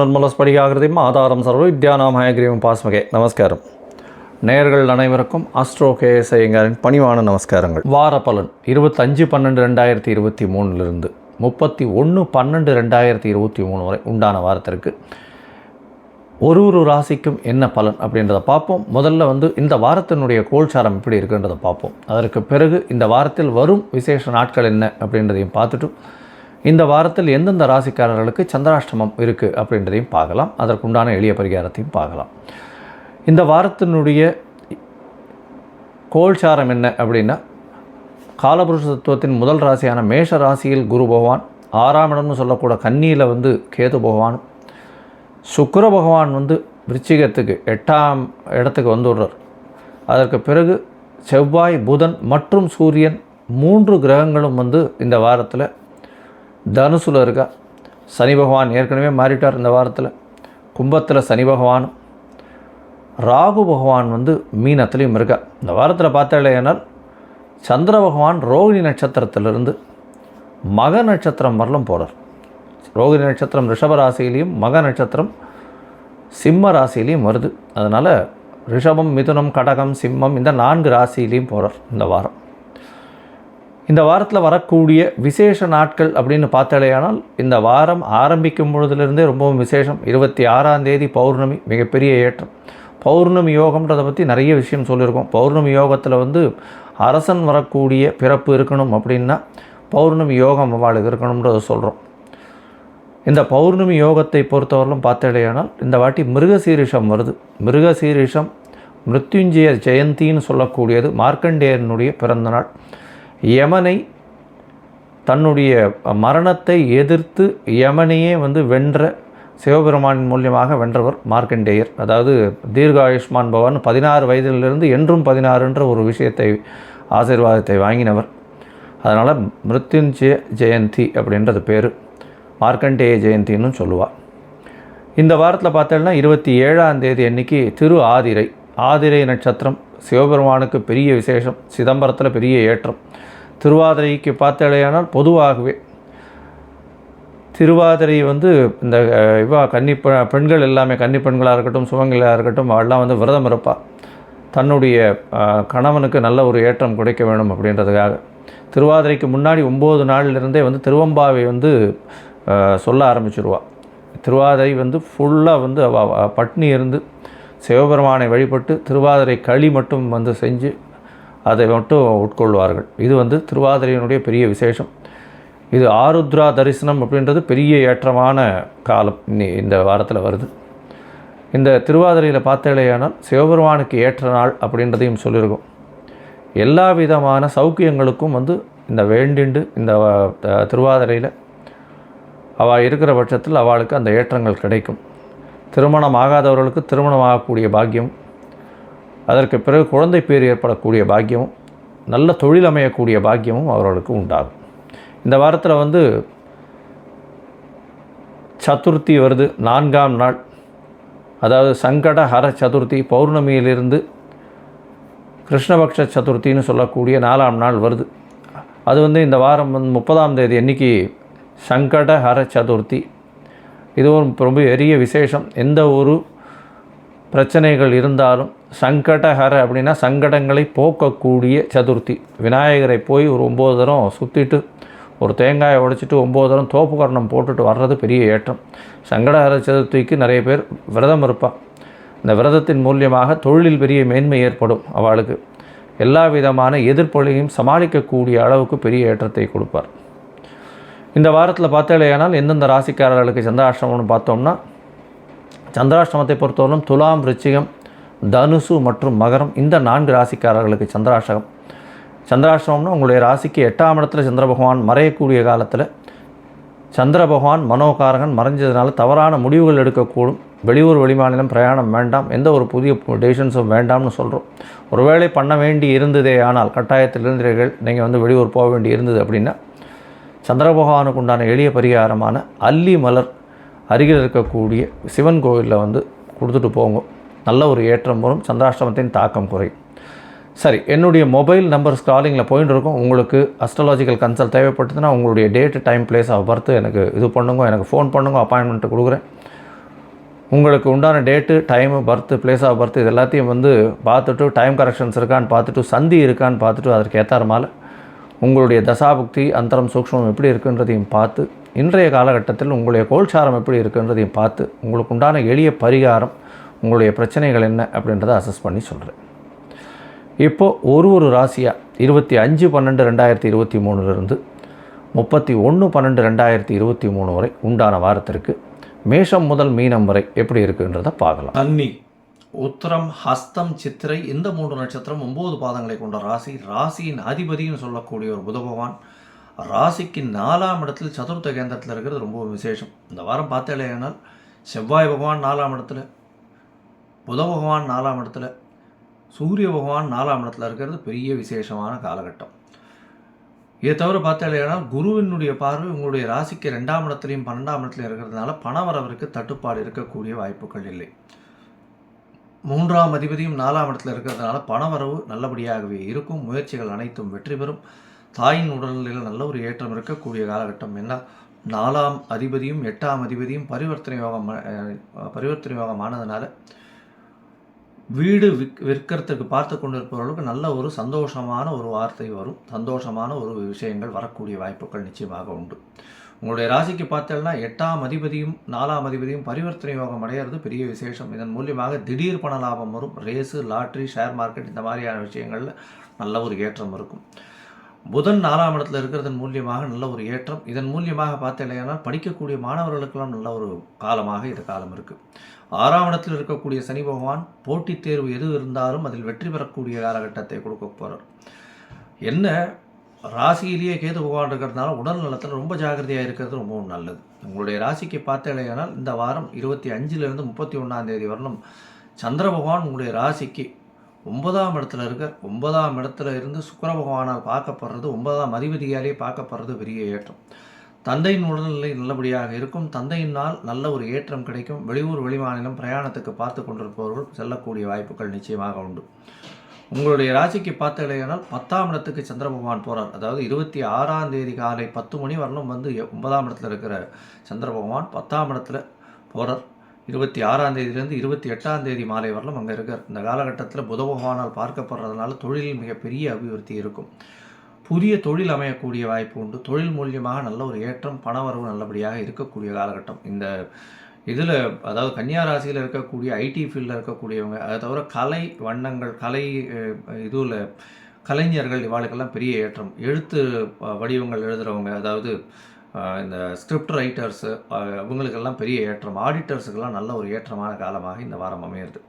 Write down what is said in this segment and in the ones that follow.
ஞானானந்தமயம் நிர்மலஸ்படிகாகிருதியும் ஆதாரம் சர்வ வித்யானாமயகிரியும் பாஸ்மகே. நமஸ்காரம். நேயர்கள் அனைவருக்கும் அஸ்ட்ரோ கேஎஸ் ஐயங்காரின் பணிவான நமஸ்காரங்கள். வார பலன் இருபத்தஞ்சு பன்னெண்டு ரெண்டாயிரத்தி இருபத்தி மூணுலேருந்து முப்பத்தி ஒன்று பன்னெண்டு ரெண்டாயிரத்தி இருபத்தி மூணு வரை உண்டான வாரத்திற்கு ஒரு ஒரு ராசிக்கும் என்ன பலன் அப்படின்றத பார்ப்போம். முதல்ல வந்து இந்த வாரத்தினுடைய கோல்சாரம் எப்படி இருக்குன்றதை பார்ப்போம். அதற்கு பிறகு இந்த வாரத்தில் வரும் விசேஷ நாட்கள் என்ன அப்படின்றதையும் பார்த்துட்டு இந்த வாரத்தில் எந்தெந்த ராசிக்காரர்களுக்கு சந்திராஷ்டமம் இருக்குது அப்படின்றதையும் பார்க்கலாம். அதற்குண்டான எளிய பரிகாரத்தையும் பார்க்கலாம். இந்த வாரத்தினுடைய கோல்சாரம் என்ன அப்படின்னா காலபுருஷ தத்துவத்தின் முதல் ராசியான மேஷ ராசியில் குரு பகவான் ஆறாம் இடம்னு சொல்லக்கூட கன்னியில் வந்து கேது பகவான் சுக்கர பகவான் வந்து விருச்சிகத்துக்கு எட்டாம் இடத்துக்கு வந்துடுறார் அதற்கு பிறகு செவ்வாய் புதன் மற்றும் சூரியன் மூன்று கிரகங்களும் வந்து இந்த வாரத்தில் தனுசுல இருக்கா? சனி பகவான் ஏற்கனவே மாறிட்டார் இந்த வாரத்தில். கும்பத்தில் சனி பகவானும் ராகு பகவான் வந்து மீனத்துலேயும் இருக்கா. இந்த வாரத்தில் பார்த்தாலேனால் சந்திர பகவான் ரோகிணி நட்சத்திரத்திலிருந்து மக நட்சத்திரம் வரலும் போகிறார் ரோகிணி நட்சத்திரம் ரிஷப ராசியிலையும் மக நட்சத்திரம் சிம்ம ராசியிலையும் வருது. அதனால் ரிஷபம் மிதுனம் கடகம் சிம்மம் இந்த நான்கு ராசியிலையும் போகிறார் இந்த வாரம். இந்த வாரத்தில் வரக்கூடிய விசேஷ நாட்கள் அப்படின்னு பார்த்தாலேயானால் இந்த வாரம் ஆரம்பிக்கும் பொழுதுலேருந்தே ரொம்பவும் விசேஷம். இருபத்தி ஆறாம் தேதி பௌர்ணமி மிகப்பெரிய ஏற்றம். பௌர்ணமி யோகம்ன்றதை பற்றி நிறைய விஷயம் சொல்லியிருக்கோம். பௌர்ணமி யோகத்தில் வந்து அரசன் வரக்கூடிய பிறப்பு இருக்கணும் அப்படின்னா பௌர்ணமி யோகம் அவளுக்கு இருக்கணுன்றதை சொல்கிறோம் இந்த பௌர்ணமி யோகத்தை பொறுத்தவரையிலும் பார்த்தாலேயானால் இந்த வாட்டி மிருகசீரிஷம் வருது. மிருகசீரிஷம் மிருத்யுஞ்சய ஜெயந்தின்னு சொல்லக்கூடியது மார்க்கண்டேயனுடைய பிறந்தநாள் யமனை தன்னுடைய மரணத்தை எதிர்த்து யமனையே வந்து வென்ற சிவபெருமானின் மூலியமாக வென்றவர் மார்க்கண்டேயர். அதாவது தீர்காயுஷ்மான் பவன் பதினாறு வயதிலிருந்து என்றும் பதினாறுன்ற ஒரு விஷயத்தை ஆசீர்வாதத்தை வாங்கினவர். அதனால் மிருத்யுஞ்சய ஜெயந்தி அப்படின்றது பேர். மார்க்கண்டேய ஜெயந்தின்னு சொல்லுவாள் இந்த வாரத்தில் பார்த்தோம்னா இருபத்தி ஏழாம் தேதி அன்னைக்கு திரு ஆதிரை ஆதிரை நட்சத்திரம் சிவபெருமானுக்கு பெரிய விசேஷம் சிதம்பரத்தில் பெரிய ஏற்றம். திருவாதிரைக்கு பார்த்தடையானால் பொதுவாகவே திருவாதிரை வந்து இந்த அஹ், இவா கன்னி பெண்கள் எல்லாமே கன்னி பெண்களாக இருக்கட்டும் சுமங்களாக இருக்கட்டும் அவெல்லாம் வந்து விரதம் இருப்பாள் தன்னுடைய கணவனுக்கு நல்ல ஒரு ஏற்றம் கிடைக்க வேணும் அப்படின்றதுக்காக. திருவாதிரைக்கு முன்னாடி ஒம்பது நாளிலிருந்தே வந்து திருவம்பாவை வந்து சொல்ல ஆரம்பிச்சிருவாள் திருவாதிரை வந்து ஃபுல்லாக வந்து பட்னி இருந்து சிவபெருமானை வழிபட்டு திருவாதிரை களி மட்டும் வந்து செஞ்சு அதை மட்டும் உட்கொள்வார்கள். இது வந்து திருவாதிரையினுடைய பெரிய விசேஷம். இது ஆருத்ரா தரிசனம் அப்படின்றது பெரிய ஏற்றமான காலம். இன்னி- இந்த வாரத்தில் வருது. இந்த திருவாதிரையில் பார்த்தாலேயானால் சிவபெருமானுக்கு ஏற்ற நாள் அப்படின்றதையும் சொல்லியிருக்கோம். எல்லா விதமான சௌக்கியங்களுக்கும் வந்து இந்த வேண்டிண்டு இந்த திருவாதிரையில் அவள் இருக்கிற பட்சத்தில் அவளுக்கு அந்த ஏற்றங்கள் கிடைக்கும். திருமணம் ஆகாதவர்களுக்கு திருமணம் ஆகக்கூடிய பாக்கியம். அதற்கு பிறகு குழந்தை பேர் ஏற்படக்கூடிய பாக்கியமும் நல்ல தொழில் அமையக்கூடிய பாக்கியமும் அவர்களுக்கு உண்டாகும். இந்த வாரத்தில் வந்து சதுர்த்தி வருது நான்காம் நாள். அதாவது சங்கட ஹர சதுர்த்தி பௌர்ணமியிலிருந்து கிருஷ்ணபக்ஷ சதுர்த்தின்னு சொல்லக்கூடிய நாலாம் நாள் வருது. அது வந்து இந்த வாரம் வந்து முப்பதாம் தேதி அன்னைக்கு சங்கட ஹர சதுர்த்தி. இதுவும் ரொம்ப பெரிய விசேஷம். எந்த ஒரு பிரச்சனைகள் இருந்தாலும் சங்கடஹர அப்படின்னா சங்கடங்களை போக்கக்கூடிய சதுர்த்தி. விநாயகரை போய் ஒரு ஒம்பது தரம் சுற்றிட்டு ஒரு தேங்காயை உடைச்சிட்டு ஒம்பது தரம் தோப்பு கரணம் போட்டுட்டு வர்றது பெரிய ஏற்றம். சங்கடஹர சதுர்த்திக்கு நிறைய பேர் விரதம் இருப்பாள் இந்த விரதத்தின் மூலியமாக தொழிலில் பெரிய மேன்மை ஏற்படும் அவளுக்கு. எல்லா விதமான எதிர்ப்பொழியும் சமாளிக்கக்கூடிய அளவுக்கு பெரிய ஏற்றத்தை கொடுப்பார். இந்த வாரத்தில் பார்த்தாலேயானால் எந்தெந்த ராசிக்காரர்களுக்கு சந்திராஷ்டமம்னு பார்த்தோம்னா சந்திராஷ்டமத்தை பொறுத்தவரைக்கும் துலாம் ரிச்சிகம் தனுசு மற்றும் மகரம் இந்த நான்கு ராசிக்காரர்களுக்கு சந்திராஷ்டகம். சந்திராஷ்டமம்னா உங்களுடைய ராசிக்கு எட்டாம் இடத்துல சந்திர பகவான் மறையக்கூடிய காலத்தில் சந்திர பகவான் மனோகாரகன் மறைஞ்சதுனால தவறான முடிவுகள் எடுக்கக்கூடும். வெளியூர் வெளிமாநிலம் பிரயாணம் வேண்டாம் எந்த ஒரு புதிய டெசிஷன்ஸும் வேண்டாம்னு சொல்கிறோம் ஒருவேளை பண்ண வேண்டி இருந்ததே ஆனால் கட்டாயத்தில் இருந்தீர்கள் நீங்கள் வந்து வெளியூர் போக வேண்டி இருந்தது அப்படின்னா சந்திர பகவானுக்கு உண்டான எளிய பரிகாரமான அல்லி மலர் அருகில் இருக்கக்கூடிய சிவன் கோவிலில் வந்து கொடுத்துட்டு போங்க. நல்ல ஒரு ஏற்றம் வரும். சந்திராஷ்டமத்தின் தாக்கம் குறையும். சரி என்னுடைய மொபைல் நம்பர் ஸ்க்ராலிங்கில் போயின்னு இருக்கும். உங்களுக்கு அஸ்ட்ராலாஜிக்கல் கன்சல்ட் தேவைப்பட்டதுன்னா உங்களுடைய date time place of birth எனக்கு இது பண்ணுங்க. எனக்கு ஃபோன் பண்ணுங்க. அப்பாயின்மெண்ட்டு கொடுக்குறேன். உங்களுக்கு உண்டான date time birth place of birth இது எல்லாத்தையும் வந்து பார்த்துட்டு டைம் கரெக்ஷன்ஸ் இருக்கான்னு பார்த்துட்டு சந்தி இருக்கான்னு பார்த்துட்டு அதற்கு ஏற்றாற உங்களுடைய தசாபுக்தி அந்தரம் சூக்ஷ்மம் எப்படி இருக்குன்றதையும் பார்த்து இன்றைய காலகட்டத்தில் உங்களுடைய கோல்சாரம் எப்படி இருக்குன்றதையும் பார்த்து உங்களுக்கு உண்டான எளிய பரிகாரம் உங்களுடைய பிரச்சனைகள் என்ன அப்படின்றத அசஸ் பண்ணி சொல்கிறேன் இப்போது ஒரு ஒரு ராசியாக இருபத்தி அஞ்சு பன்னெண்டு ரெண்டாயிரத்தி இருபத்தி மூணுலேருந்து முப்பத்தி ஒன்று பன்னெண்டு ரெண்டாயிரத்தி இருபத்தி மூணு வரை உண்டான வாரத்திற்கு மேஷம் முதல் மீனம் வரை எப்படி இருக்குன்றதை பார்க்கலாம். தண்ணி உத்தரம் ஹஸ்தம் சித்திரை இந்த மூன்று நட்சத்திரம் ஒன்பது பாதங்களை கொண்ட ராசி. ராசியின் அதிபதின்னு சொல்லக்கூடிய ஒரு புத பகவான். ராசிக்கு நாலாம் இடத்தில் சதுர்த்த கேந்திரத்தில் இருக்கிறது ரொம்ப விசேஷம். இந்த வாரம் பார்த்தேலையானால் செவ்வாய் பகவான் நாலாம் இடத்துல புத பகவான் நாலாம் இடத்துல சூரிய பகவான் நாலாம் இடத்துல இருக்கிறது பெரிய விசேஷமான காலகட்டம். இதை தவிர பார்த்தாலேனால் குருவினுடைய பார்வை உங்களுடைய ராசிக்கு ரெண்டாம் இடத்துலையும் பன்னெண்டாம் இடத்துலையும் இருக்கிறதுனால பணவரவருக்கு தட்டுப்பாடு இருக்கக்கூடிய வாய்ப்புகள் இல்லை. மூன்றாம் அதிபதியும் நாலாம் இடத்துல இருக்கிறதுனால பணவரவு நல்லபடியாகவே இருக்கும். முயற்சிகள் அனைத்தும் வெற்றி பெறும். தாயின் உடல்நிலையில் நல்ல ஒரு ஏற்றம் இருக்கக்கூடிய காலகட்டம் என்ன? நாலாம் அதிபதியும் எட்டாம் அதிபதியும் பரிவர்த்தனை யோகம் பரிவர்த்தனை பரிவர்த்தனை யோகமானதுனால வீடு விக் விற்கிறதுக்கு பார்த்து கொண்டிருப்பவர்களுக்கு நல்ல ஒரு சந்தோஷமான ஒரு வார்த்தை வரும். சந்தோஷமான ஒரு விஷயங்கள் வரக்கூடிய வாய்ப்புகள் நிச்சயமாக உண்டு. உங்களுடைய ராசிக்கு பார்த்தேன்னா எட்டாம் அதிபதியும் நாலாம் அதிபதியும் பரிவர்த்தனை யோகம் அடையிறது பெரிய விசேஷம். இதன் மூலியமாக திடீர் பண லாபம் வரும். ரேஸு லாட்ரி ஷேர் மார்க்கெட் இந்த மாதிரியான விஷயங்களில் நல்ல ஒரு ஏற்றம் இருக்கும். புதன் நாலாம் இடத்துல இருக்கிறதன் மூலியமாக நல்ல ஒரு ஏற்றம். இதன் மூலியமாக பார்த்தீங்கன்னா படிக்கக்கூடிய மாணவர்களுக்கெல்லாம் நல்ல ஒரு காலமாக இது காலம் இருக்குது ஆறாம் இடத்தில் இருக்கக்கூடிய சனி பகவான் போட்டித் தேர்வு எது இருந்தாலும் அதில் வெற்றி பெறக்கூடிய காலகட்டத்தை கொடுக்க போகிறார் என்ன? ராசியிலேயே கேது பகவான் இருக்கிறதுனால உடல் நலத்தில் ரொம்ப ஜாக்கிரதையாக இருக்கிறது ரொம்பவும் நல்லது. உங்களுடைய ராசிக்கு பார்த்தேனால் இந்த வாரம் இருபத்தி அஞ்சுலேருந்து முப்பத்தி ஒன்றாம் தேதி வரணும் சந்திர பகவான் உங்களுடைய ராசிக்கு ஒன்பதாம் இடத்துல இருக்க ஒன்பதாம் இடத்துல இருந்து சுக்கர பகவானால் பார்க்கப்படுறது ஒன்பதாம் அதிபதியாலே பார்க்கப்படுறது பெரிய ஏற்றம். தந்தையின் உடல்நிலை நல்லபடியாக இருக்கும். தந்தையினால் நல்ல ஒரு ஏற்றம் கிடைக்கும். வெளியூர் வெளிமாநிலம் பிரயாணத்துக்கு பார்த்து கொண்டிருப்பவர்கள் செல்லக்கூடிய வாய்ப்புகள் நிச்சயமாக உண்டு. உங்களுடைய ராசிக்கு பார்த்தீங்கன்னா பத்தாம் இடத்துக்கு சந்திர பகவான் போகிறார் அதாவது இருபத்தி ஆறாம் தேதி காலை பத்து மணி வரலும் வந்து ஒன்பதாம் இடத்துல இருக்கிற சந்திர பகவான் பத்தாம் இடத்துல போகிறார் இருபத்தி ஆறாம் தேதியிலேருந்து இருபத்தி எட்டாம் தேதி மாலை வரலும் அங்கே இருக்கார். இந்த காலகட்டத்தில் புத பகவானால் பார்க்கப்படுறதுனால தொழிலில் மிகப்பெரிய அபிவிருத்தி இருக்கும். புதிய தொழில் அமையக்கூடிய வாய்ப்பு உண்டு. தொழில் மூலியமாக நல்ல ஒரு ஏற்றம் பணவரவு நல்லபடியாக இருக்கக்கூடிய காலகட்டம். இந்த இதில் அதாவது கன்னியா ராசியில் இருக்கக்கூடிய ஐடி ஃபீல்டில் இருக்கக்கூடியவங்க அதை தவிர கலை வண்ணங்கள் கலை இதுவில் கலைஞர்கள் இவாளுக்கெல்லாம் பெரிய ஏற்றம். எழுத்து வடிவங்கள் எழுதுகிறவங்க அதாவது இந்த ஸ்கிரிப்ட் ரைட்டர்ஸு அவங்களுக்கெல்லாம் பெரிய ஏற்றம். ஆடிட்டர்ஸுக்கெல்லாம் நல்ல ஒரு ஏற்றமான காலமாக இந்த வாரம் அமையிறது.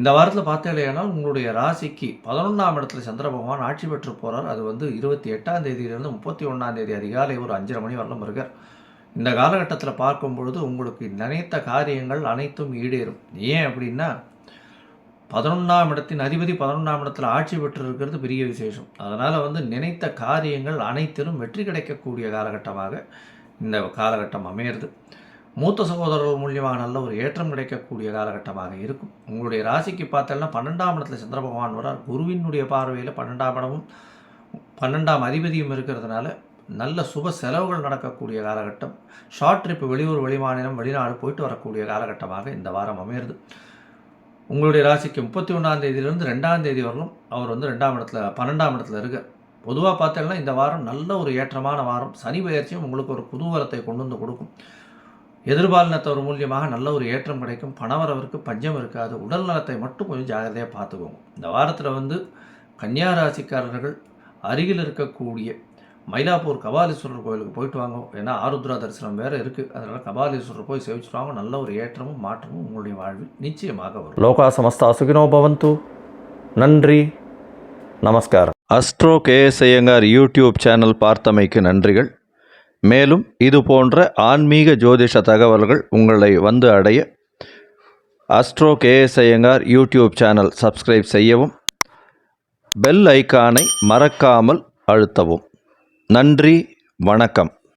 இந்த வாரத்தில் பார்த்தேனால் உங்களுடைய ராசிக்கு பதினொன்றாம் இடத்துல சந்திர பகவான் ஆட்சி பெற்று போகிறார் அது வந்து இருபத்தி எட்டாம் தேதியிலிருந்து முப்பத்தி ஒன்றாம் தேதி அதிகாலை ஒரு அஞ்சரை மணி வரலும் இருக்கார். இந்த காலகட்டத்தில் பார்க்கும் பொழுது உங்களுக்கு நினைத்த காரியங்கள் அனைத்தும் ஈடேறும். ஏன் அப்படின்னா பதினொன்றாம் இடத்தின் அதிபதி பதினொன்றாம் இடத்துல ஆட்சி பெற்று இருக்கிறது பெரிய விசேஷம். அதனால் வந்து நினைத்த காரியங்கள் அனைத்திலும் வெற்றி கிடைக்கக்கூடிய காலகட்டமாக இந்த காலகட்டம் அமையிறது. மூத்த சகோதரர்கள் மூலியமாக நல்ல ஒரு ஏற்றம் கிடைக்கக்கூடிய காலகட்டமாக இருக்கும். உங்களுடைய ராசிக்கு பார்த்தோம்னா பன்னெண்டாம் இடத்துல சந்திர பகவான் வரார் குருவினுடைய பார்வையில் பன்னெண்டாம் இடமும் பன்னெண்டாம் அதிபதியும் இருக்கிறதுனால நல்ல சுப செலவுகள் நடக்கக்கூடிய காலகட்டம். ஷார்ட் ட்ரிப் வெளியூர் வெளிமாநிலம் வெளிநாடு போயிட்டு வரக்கூடிய காலகட்டமாக இந்த வாரம் அமையிறது. உங்களுடைய ராசிக்கு முப்பத்தி ஒன்றாம் தேதியிலிருந்து ரெண்டாம் தேதி வரலும் அவர் வந்து ரெண்டாம் இடத்துல பன்னெண்டாம் இடத்துல இருக்க. பொதுவாக பார்த்தீங்கன்னா இந்த வாரம் நல்ல ஒரு ஏற்றமான வாரம். சனி பயிற்சியும் உங்களுக்கு ஒரு குதூகலத்தை கொண்டு வந்து கொடுக்கும். எதிர்பாலினத்தவர் மூலியமாக நல்ல ஒரு ஏற்றம் கிடைக்கும். பணவரவிற்கு பஞ்சம் இருக்காது. உடல் நலத்தை மட்டும் கொஞ்சம் ஜாகிரதையாக பார்த்துக்கோங்க. இந்த வாரத்தில் வந்து கன்னியா ராசிக்காரர்கள் அருகில் இருக்கக்கூடிய மயிலாப்பூர் கபாலீஸ்வரர் கோயிலுக்கு போயிட்டு வாங்க. ஏன்னா ஆருத்ரா தரிசனம் வேறு இருக்குது அதனால் கபாலீஸ்வரர் போய் சேவிச்சுட்டு வாங்க நல்ல ஒரு ஏற்றமும் மாற்றமும் உங்களுடைய வாழ்வில் நிச்சயமாக வரும். லோகா சமஸ்தா சுகினோ பவந்து. நன்றி. நமஸ்காரம். Astro K S Iyengar YouTube channel பார்த்தமைக்கு நன்றிகள். மேலும் இது போன்ற ஆன்மீக ஜோதிஷ தகவல்கள் உங்களை வந்து அடைய astro K S Iyengar YouTube channel subscribe செய்யவும் பெல் ஐகானை மறக்காமல் அழுத்தவும். நன்றி வணக்கம்.